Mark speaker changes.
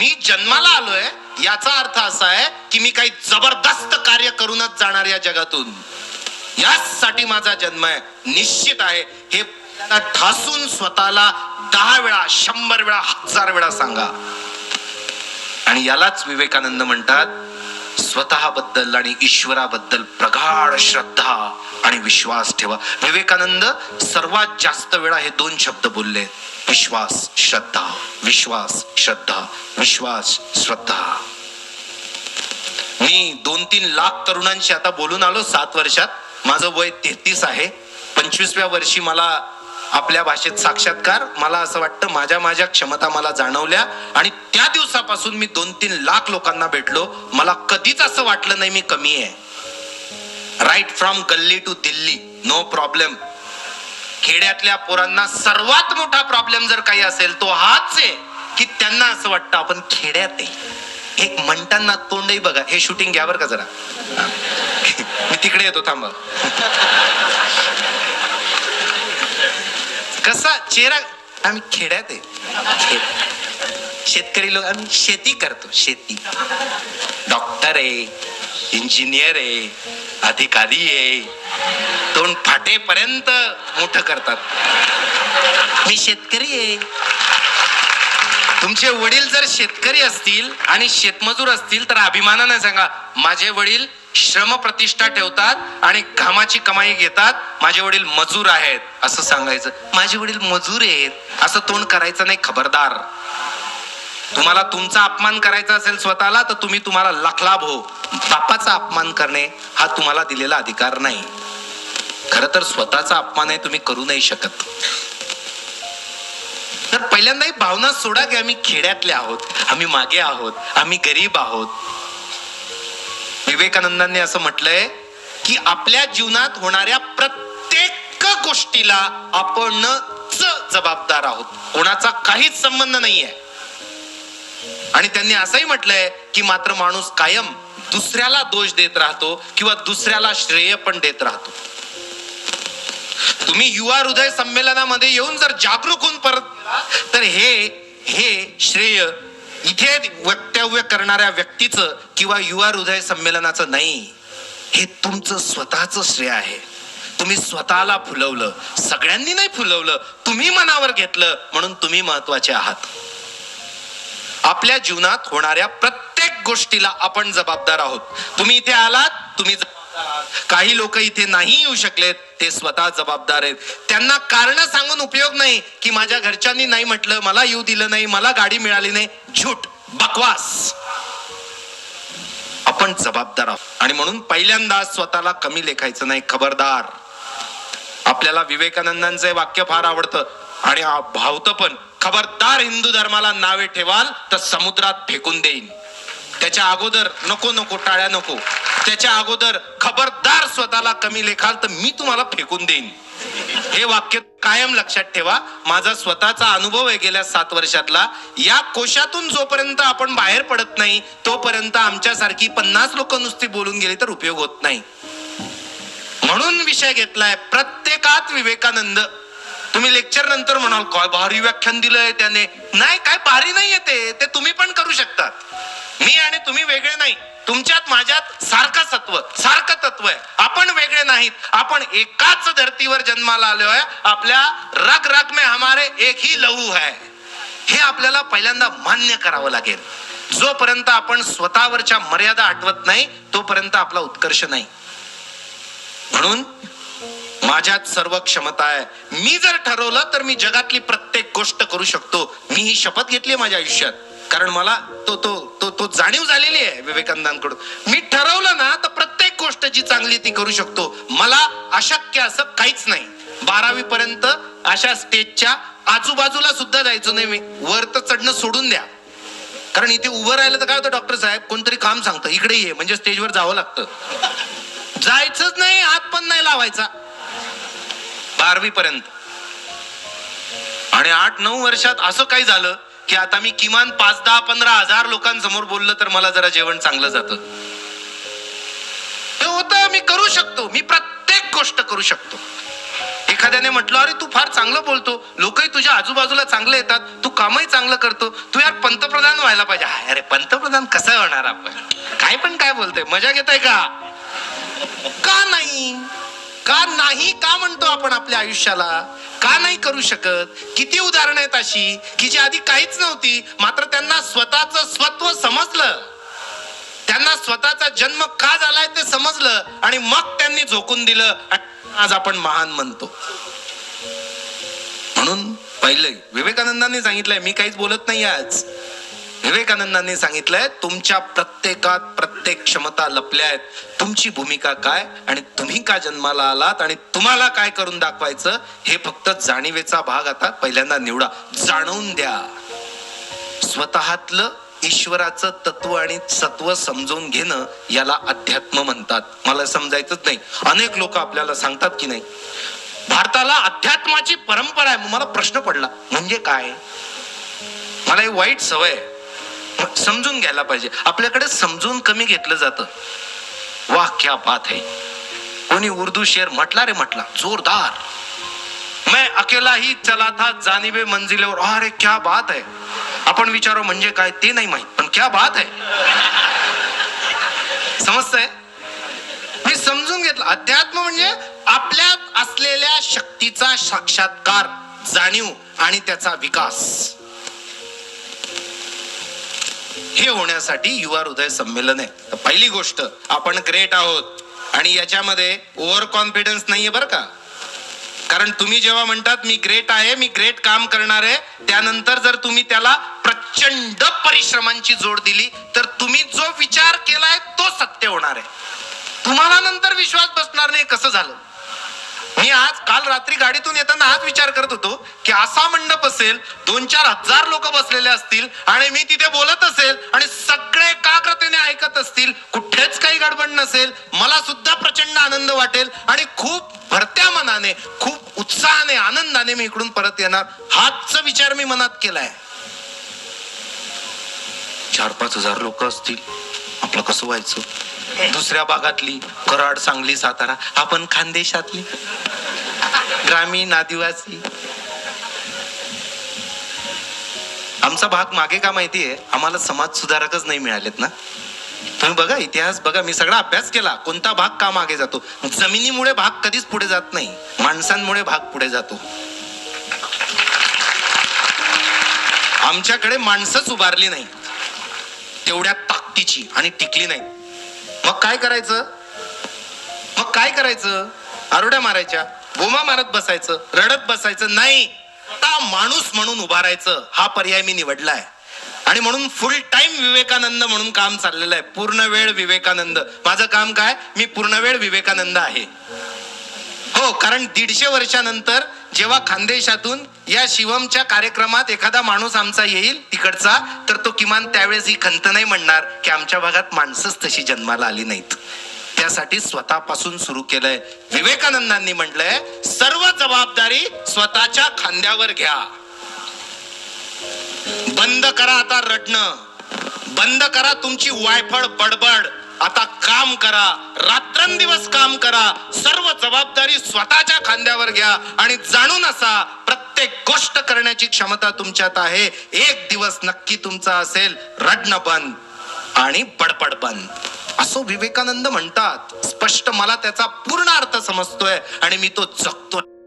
Speaker 1: मी जन्माला आलोय याचा अर्थ असा आहे की मी काही जबरदस्त कार्य करूनच जाणार या जगातून. यासाठी माझा जन्म आहे निश्चित आहे. हे ठासून स्वतःला दहा वेळा शंभर वेळा हजार वेळा सांगा. आणि यालाच विवेकानंद म्हणतात स्वतःबद्दल आणि ईश्वराबद्दल प्रगाढ श्रद्धा आणि विश्वास ठेवा. विवेकानंद सर्वात जास्त वेळा हे दोन शब्द बोलले. विश्वास श्रद्धा विश्वास श्रद्धा विश्वास श्रद्धा. मी दोन तीन लाख तरुणांशी आता बोलून आलो सात वर्षात. माझं वय तेहतीस आहे. पंचवीसव्या वर्षी मला आपल्या भाषेत साक्षात्कार. मला असं वाटतं माझ्या माझ्या क्षमता मला जाणवल्या आणि त्या दिवसापासून मी दोन तीन लाख लोकांना भेटलो. मला कधीच असं वाटलं नाही मी कमी आहे. Right from galli to Delhi no problem खेड्यातल्या पोरांना सर्वात मोठा प्रॉब्लेम जर काही असेल तो हाच आहे की त्यांना असं वाटतं आपण खेड्यात आहे. एक म्हणताना तोंडही बघा. हे शूटिंग घ्या बरं का जरा. मी तिकडे येतो थांबा. कसा चेहरा आम्ही खेड्यात आहे. शेतकरी लोक आम्ही शेती करतो शेती. डॉक्टर आहे इंजिनियर आहे अधिकारी आहे. तोंड फाटेपर्यंत मोठं करतात. मी शेतकरी आहे. तुमचे वडील जर शेतकरी असतील आणि शेतमजूर असतील तर अभिमानाने सांगा माझे वडील श्रम प्रतिष्ठा ठेवतात आणि घामाची कमाई घेतात. माझे वडील मजूर आहेत असं सांगायचं. माझे वडील मजूर आहेत असं तोंड करायचं नाही खबरदार. तुम्हाला तुमचा अपमान करायचा असेल स्वतःला तर तुम्ही तुम्हाला लखलाभ हो. बापाचा अपमान करणे हा तुम्हाला दिलेला अधिकार नाही. खर तर स्वतःचा अपमान आहे तुम्ही करू नाही शकत. तर पहिल्यांदा ही भावना सोडा की आम्ही खेड्यातले आहोत आम्ही मागे आहोत आम्ही गरीब आहोत. विवेकानंदांनी असं म्हटलंय की आपल्या जीवनात होणाऱ्या प्रत्येक गोष्टीला आपणच जबाबदार आहोत. कोणाचा काहीच संबंध नाहीये. आणि त्यांनी असंही म्हटलंय की मात्र माणूस कायम दुसऱ्याला दोष देत राहतो किंवा दुसऱ्याला श्रेय पण देत राहतो. तुम्ही युवा हृदय संमेलनामध्ये येऊन जर जागरूक होऊन परत तर हे हे श्रेय इथे वक्तव्य करणाऱ्या व्यक्तीचं किंवा युवा हृदय संमेलनाचं नाही. हे तुमचं स्वतःच श्रेय आहे. तुम्ही स्वतःला फुलवलं. सगळ्यांनी नाही फुलवलं. तुम्ही मनावर घेतलं. म्हणून तुम्ही महत्त्वाचे आहात. आपल्या जीवनात होणाऱ्या प्रत्येक गोष्टीला आपण जबाबदार आहोत. तुम्ही इथे आलात तुम्ही काही लोक इथे नाही येऊ शकलेत ते स्वतः जबाबदार आहेत. त्यांना कारण सांगून उपयोग नाही की माझ्या घरच्यांनी नाही म्हटलं मला येऊ दिलं नाही मला गाडी मिळाली नाही. झूट बकवास. आपण जबाबदार आहोत. आणि म्हणून पहिल्यांदा स्वतःला कमी लेखायचं नाही खबरदार. आपल्याला विवेकानंदांचं वाक्य फार आवडतं. आणि भावतं पण खबरदार हिंदू धर्माला नावे ठेवाल तर समुद्रात फेकून देईन. त्याच्या अगोदर नको नको टाळ्या नको. त्याच्या अगोदर खबरदार स्वतःला कमी लेखाल तर मी तुम्हाला फेकून देईन. हे वाक्य कायम लक्षात ठेवा. माझा स्वतःचा अनुभव आहे गेल्या सात वर्षातला. या कोशातून जोपर्यंत आपण बाहेर पडत नाही तोपर्यंत आमच्यासारखी पन्नास लोक नुसती बोलून गेली तर उपयोग होत नाही. म्हणून विषय घेतलाय प्रत्येकात विवेकानंद. तुम्ही लेक्चर नंतर म्हणाल काय भारी व्याख्यान दिलंय त्याने. नाही काय भारी नाही ते. ते तुम्ही पण करू शकतात मी आणि तुम्ही वेगळे नाही. तुमच्यात माझ्यात सारखं सत्व सारखं तत्व आहे. आपण वेगळे नाहीत. आपण एकाच धर्तीवर जन्माला आलोय आपल्या रग रग में हमारे एक ही लहू है. हे आपल्याला पहिल्यांदा मान्य करावं लागेल. जोपर्यंत आपण स्वतःवरच्या मर्यादा आठवत नाही तोपर्यंत आपला उत्कर्ष नाही. म्हणून माझ्यात सर्व क्षमता आहे. मी जर ठरवलं तर मी जगातली प्रत्येक गोष्ट करू शकतो. मी ही शपथ घेतली माझ्या आयुष्यात. कारण मला तो तो तो तो जाणीव झालेली आहे विवेकानंदांकडून. मी ठरवलं ना तर प्रत्येक गोष्ट जी चांगली ती करू शकतो. मला अशक्य असं काहीच नाही. बारावी पर्यंत अशा स्टेजच्या आजूबाजूला सुद्धा जायचो नाही मी. वर तर चढणं सोडून द्या. कारण इथे उभं राहिलं तर काय होतं डॉक्टर साहेब कोणतरी काम सांगतं. इकडे ये म्हणजे स्टेजवर जावं लागतं. जायचंच नाही हात पण नाही लावायचा. बारावी पर्यंत. आणि आठ नऊ वर्षात असं काही झालं की आता मी किमान पाच दहा पंधरा हजार लोकांसमोर बोललं तर मला जरा जेवण चांगलं जातं. ते होतं मी करू शकतो. मी प्रत्येक गोष्ट करू शकतो. एखाद्याने म्हटलं अरे तू फार चांगलं बोलतो. लोकही तुझ्या आजूबाजूला चांगले येतात. तू कामही चांगलं करतो. तू यार पंतप्रधान व्हायला पाहिजे. अरे पंतप्रधान कसं होणार आपण? काय पण काय बोलतोय? मजा घेताय का? का नाही? का नाही का म्हणतो आपण आपल्या आयुष्याला? का नाही करू शकत? किती उदाहरणं आहेत अशी की जी आधी काहीच नव्हती मात्र त्यांना स्वतःच स्वत्व समजलं. त्यांना स्वतःचा जन्म का झालाय ते समजलं आणि मग त्यांनी झोकून दिलं आज आपण महान म्हणतो. म्हणून पहिले विवेकानंदांनी सांगितलंय मी काहीच बोलत नाही आज. विवेकानंदांनी सांगितलंय तुमच्या प्रत्येकात प्रत्येक क्षमता लपल्या आहेत. तुमची भूमिका काय आणि तुम्ही का जन्माला आलात आणि तुम्हाला काय करून दाखवायचं हे फक्त जाणीवेचा भाग आता पहिल्यांदा निवडा. जाणवून द्या. स्वतःतलं ईश्वराचं तत्व आणि सत्व समजून घेणं याला अध्यात्म म्हणतात. मला समजायचंच नाही. अनेक लोक आपल्याला सांगतात की नाही भारताला अध्यात्माची परंपरा आहे. मला प्रश्न पडला म्हणजे काय? मला ही वाईट सवय आहे. मग समजून घ्यायला पाहिजे. आपल्याकडे समजून कमी घेतलं जातं. वाह क्या बात है. कोणी उर्दू शेर म्हटला रे म्हटला जोरदार. मैं अकेला ही चला था जानिबे मंजिलेवर अरे क्या बात है. आपण विचारो म्हणजे काय ते नाही माहीत पण क्या बात है. समजतंय? मी समजून घेतलं. अध्यात्म म्हणजे आपल्यात असलेल्या शक्तीचा साक्षात्कार जाणीव आणि त्याचा विकास. हे होण्यासाठी युवा हृदय संमेलन आहे. तर पहिली गोष्ट आपण ग्रेट आहोत. आणि याच्यामध्ये ओव्हर कॉन्फिडन्स नाहीये बरं का? कारण तुम्ही जेव्हा म्हणतात मी ग्रेट आहे मी ग्रेट काम करणार आहे त्यानंतर जर तुम्ही त्याला प्रचंड परिश्रमांची जोड दिली तर तुम्ही जो विचार केलाय तो सत्य होणार आहे. तुम्हाला नंतर विश्वास बसणार नाही कसं झालं? मी आज काल रात्री गाडीतून येताना हाच विचार करत होतो की असा मंडप असेल दोन चार हजार लोक बसलेले असतील आणि मी तिथे बोलत असेल आणि सगळे एकाग्रतेने ऐकत असतील कुठेच काही गडबड नसेल मला सुद्धा प्रचंड आनंद वाटेल आणि खूप भरत्या मनाने खूप उत्साहाने आनंदाने मी इकडून परत येणार. हाच विचार मी मनात केलाय. चार पाच हजार लोक असतील. आपलं कसं व्हायचं? दुसऱ्या भागातली कराड सांगली सातारा आपण खानदेशातली. ग्रामीण आदिवासी. आमचा भाग मागे का माहितीये आम्हाला समाज सुधारकच नाही मिळालेत ना? तुम्ही बघा इतिहास बघा मी सगळा अभ्यास केला. कोणता भाग का मागे जातो? जमिनीमुळे भाग कधीच पुढे जात नाही. माणसांमुळे भाग पुढे जातो. आमच्याकडे माणसंच उभारली नाही. तेवढ्या ताकदीची आणि टिकली नाही. मग काय करायचं? मग काय करायचं? आरोड्या मारायच्या बोमा मारत बसायचं रडत बसायचं नाही. आता माणूस म्हणून उभारायचं हा पर्याय मी निवडलाय आणि म्हणून फुल टाइम विवेकानंद म्हणून काम चाललेलं आहे. पूर्ण वेळ विवेकानंद. माझं काम काय? मी पूर्ण वेळ विवेकानंद आहे. हो कारण दीडशे वर्षानंतर जेव्हा खानदेशातून या शिवमच्या कार्यक्रमात एखादा माणूस आमचा येईल तिकडचा तर तो किमान त्यावेळेस ही खंत नाही म्हणणार की आमच्या भागात माणसंच तशी जन्माला आली नाहीत. त्यासाठी स्वतःपासून सुरू केलंय. विवेकानंदांनी म्हटलंय सर्व जबाबदारी स्वतःच्या खांद्यावर घ्या. बंद करा आता रडणं. बंद करा तुमची वायफळ बडबड. आता काम करा. रात्रंदिवस काम करा. सर्व जबाबदारी स्वतःच्या खांद्यावर घ्या आणि जाणून असा प्रत्येक गोष्ट करण्याची क्षमता तुमच्यात आहे. एक दिवस नक्की तुमचा असेल रडणं बंद आणि बडबड बंद असो विवेकानंद म्हणतात स्पष्ट मला त्याचा पूर्ण अर्थ समजतोय आणि मी तो जगतोय.